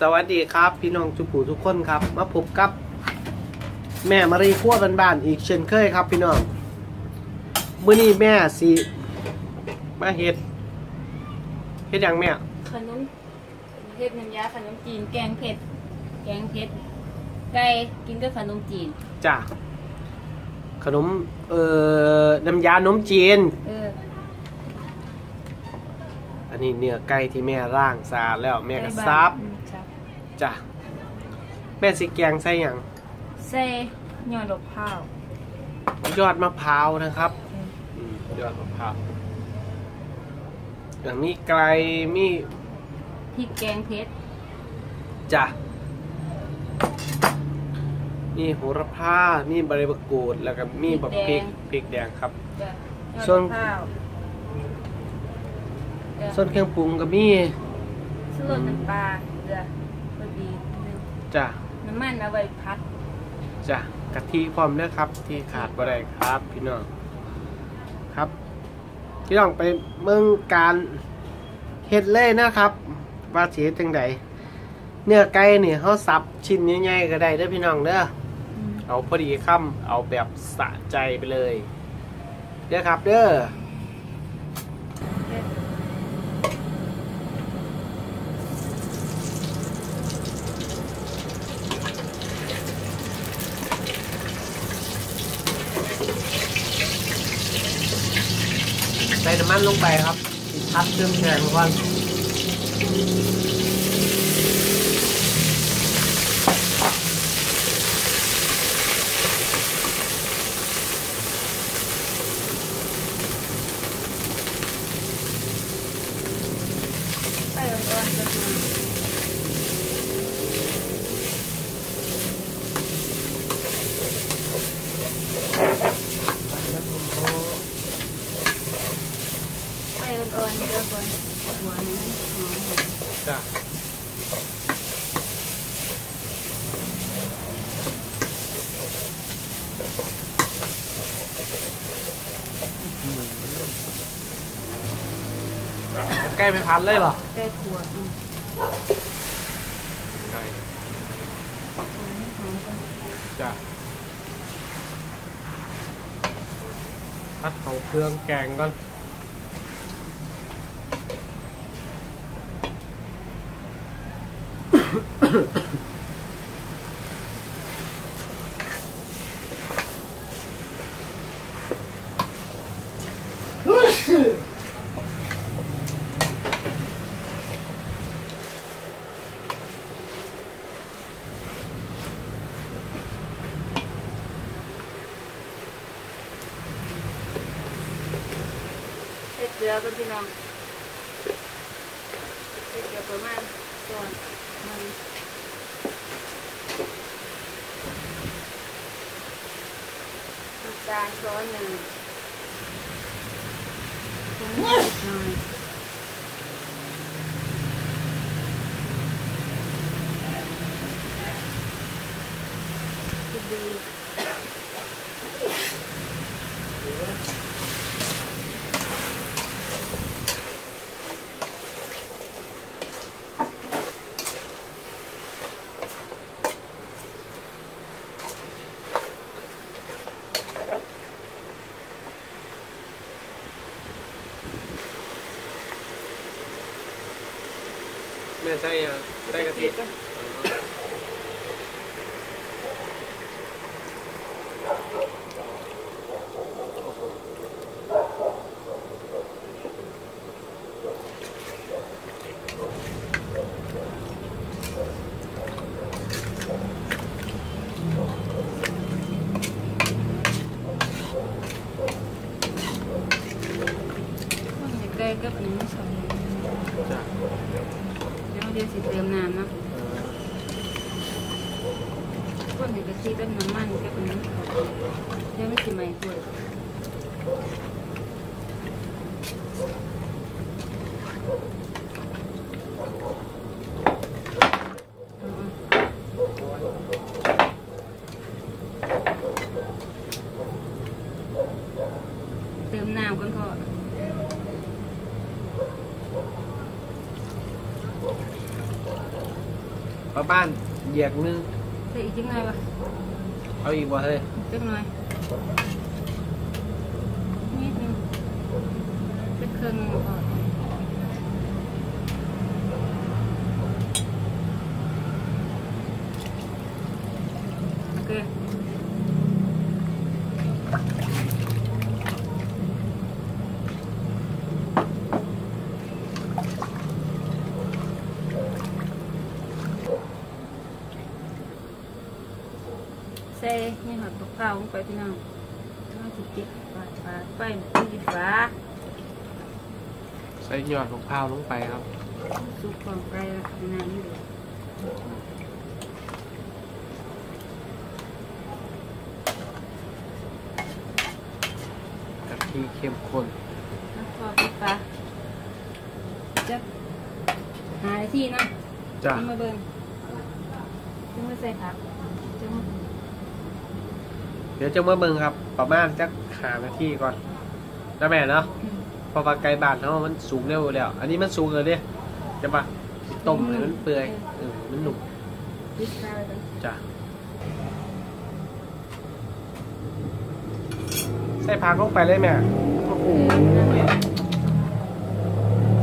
สวัสดีครับ พี่น้องทุกผู้ทุกคนครับ มาพบกับ แม่มารีขั้วบ้านๆอีกเช่นเคยครับ พี่น้องมื้อนี้แม่สิมาเฮ็ดเฮ็ดหยังแม่ขนมเฮ็ดน้ำยาขนมจีนแกงเผ็ด แกงเผ็ดไก่กินกับขนมจีนจ้ะขนมเอ่อน้ำยานมจีน เอออันนี้เนื้อไก่ที่แม่ร่างสะอาดแล้วแม่ก็ไก่ซับอืมซับ จ้ะแม่สิแกงใส่หยังใส่ยอดดอกพร้าวยอดมะพร้าวนะครับเอออืมยอดมะพร้าวอย่างนี้ไกลมีพริกแกงเผ็ดจ้ะมีโหระพามีใบมะกรูดแล้วก็มีบักพริกพริกแดงครับจ้ะยอดส่วนดอกพร้าวจ้ะส่วนเครื่องปรุงก็มีส่วนน้ำปลาเกลือพอดีนึง จ้ะน้ำมันเอาไว้พัดจ้ะกะทิพร้อมเด้อครับ ที่ขาดบ่ได้ครับ พี่น้องครับ พี่น้องไปเมืองการเฮ็ดเลยนะครับ ว่าสิเฮ็ดจังไดเนื้อไก่นี่เฮาสับชิ้นใหญ่ๆก็ได้เด้อพี่น้องเด้ออืมเอาพอดีค่ำเอาแบบสะใจไปเลยเด้อครับเด้อ ส่น้ำมันลงไปครับพัดเครื่องแกงก่อนใส่อ่อนๆก็คือใส่อ่อนๆเดี๋ยวก่อนหัวนี้หอมๆ จ้ะ ใกล้ไปพันเลยเหรอใกล้ขวดอืมใกล้หอมๆก่อนจ้ะพัดเขาเครื่องแกงก่อน ส่เกลือก่อนพี่น้องใส่เกลื อประมาณก่อนมันน้ำตาลช้อนหนึ่งผงนิดหน่อยดี แม่ใช่ยังใส่กะทิ ก่อน มันจะใกล้กับอันนี้สอง จ้ะ เดี๋ยวเดี๋ยวสิเติมน้ำเนาะ คนจะกะทิกับน้ำมันกับอันนี้เดี๋ยวไม่สิใหม่ตัวเติมน้ำก่อนพอเประมาณเหยียกนึง ใส่อีกจังไงวะเอาอีกว่าเฮ้ย จังหน่อยนิดนึงเป็นเครื่องหนึ่งพอโอเค ใส่นี่หอดตกเผาลงไปพี่น้องต้องจิติดปาดปาดไปติดฟ้าใส่ยอดมะพร้าวลงไปครับสุกของไก่ในน้ำนี่เลยกะทิเข้มข้นแล้วพอปิดฟ้าจะหาที่เนาะจ้ะ เอามาเบิ่งจึงมาใส่ผักจึง เดี๋ยวจะมาเบิ่งครับ ประมาณจักหานาทีก่อนแล้วแม่เนาะเพอปลาไก่บานเขามันสูงเร็วแล้ว อันนี้มันสูงเลยเนี่ยจะปะต้มให้มันเปื่อยเออมันหนุ่มปิดฟ้าเลยจ้ะใส่ผักลงไปเลยแม่โอ้โห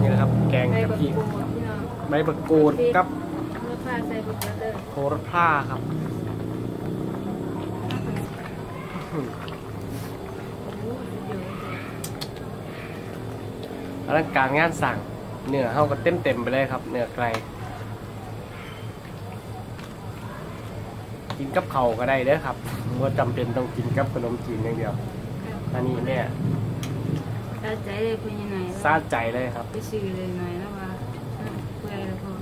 นี่นะครับ แกงใส่กะบักทิกูดพี่น้องใบบักกูดกับเมื่อผ้าใส่บักกูดเด้อโหระพาครับ อืมโอ้โหเดี๋ยวอลังการงานสั่งเนื้อเฮาก็เต็มเต็มๆไปเลยครับ เนื้อไก่กินกับเข่าวก็ได้เด้อครับว่าจำเป็นต้องกินกับขนมจีนอย่างเดียวอันนี้เนี่ยตาใจเลยคุณยังไงซาดใจเลยครับไปซื้อเลยหน่อยแล้วว่าเปื่อยแล้วพอ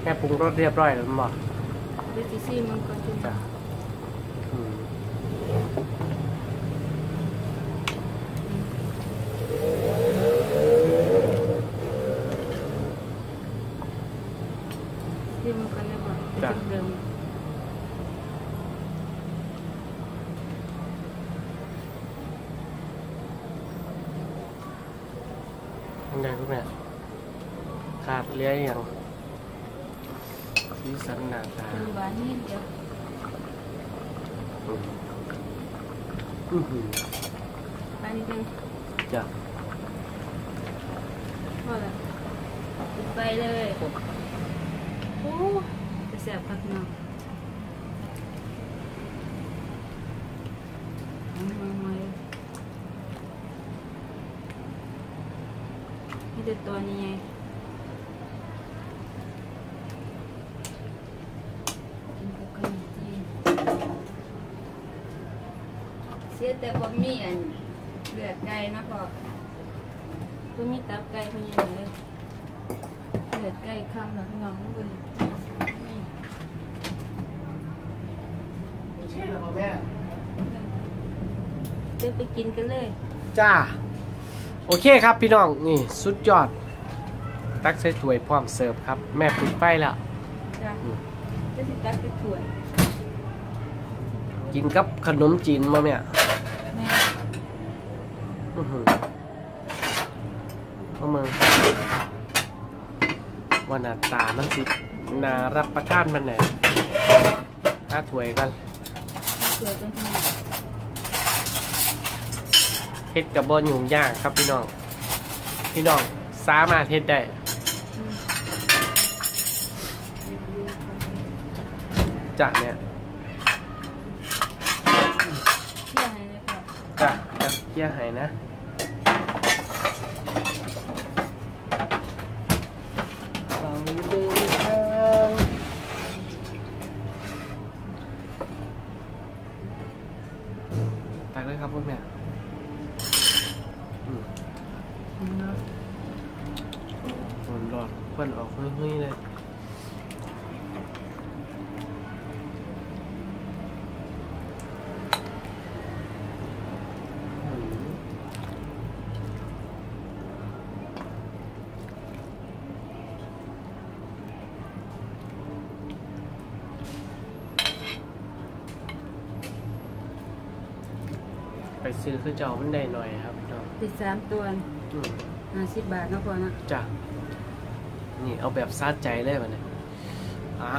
แค่ปรุงรสเรียบร้อยแล้วมั้งบอกไปซีซีมันก็จุ่มจ้ะอืม ซีมันก็เลยบอกเดิม ยังไงพวกเนี่ยขาดเลี้ยอย่างสีสันหน้าตาเป็นหวานนิดเดียวอืมอื้อหือหวานนิดนึงจ้ะพอแล้วปิดไฟเลยโอ้จะแสบคักเนาะเอามามาเลยนี่แต่ตัวนี้ไงกินกับขนมจีนเสียแต่บ่มีอันเลือดไก่นะพ่อก็มีตับไก่พะยังเลยเลือดไก่ข้างหลังงองบนใช่แล้วแม่เดี๋ยวไปกินกันเลย จ้า โอเคครับพี่น้อง นี่สุดยอด ตักใส่ถ้วยพร้อมเสิร์ฟครับ แม่ปิดไฟแล้วจ้ะจะสิตักไปถ้วย กินกับขนมจีนมาเนี่ยแม่อื้อหือ เอามือว่าหน้าตามันสิน่ารับประทานมันไหนถ้าถวยกันเฮ็ดกับบอนยุ่งยากครับพี่น้อง พี่น้องสามารถเฮ็ดได้จ้ะเนี่ยเที่ยงให้เลยค่ะจ้ะเกี่ยให้นะ ตักเลยครับพวกเนี่ยอืมอืมเนาะมันหลอดควันออกเฮ้ยๆเลย ซื้อคือเจ้ามันได้หน่อยครับเนาะติดสามตัวอืมห้าสิบบาทเนาะพ่อเนาะจ้ะนี่เอาแบบซาดใจเลยมันเนี่ยอะ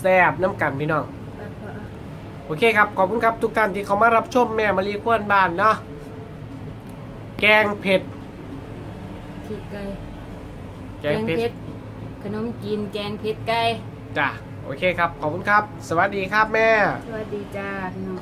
แซ่บๆน้ำกันพี่น้อง ไปพอโอเคครับ ขอบคุณครับทุกท่านที่เขามารับชมแม่มารีควนบ้านเนาะแกงเผ็ด ขีดไก่แกงเผ็ด ขนมจีนแกงเผ็ดไก่ จ้ะ โอเคครับ ขอบคุณครับ สวัสดีครับแม่ สวัสดีจ้าพี่น้อง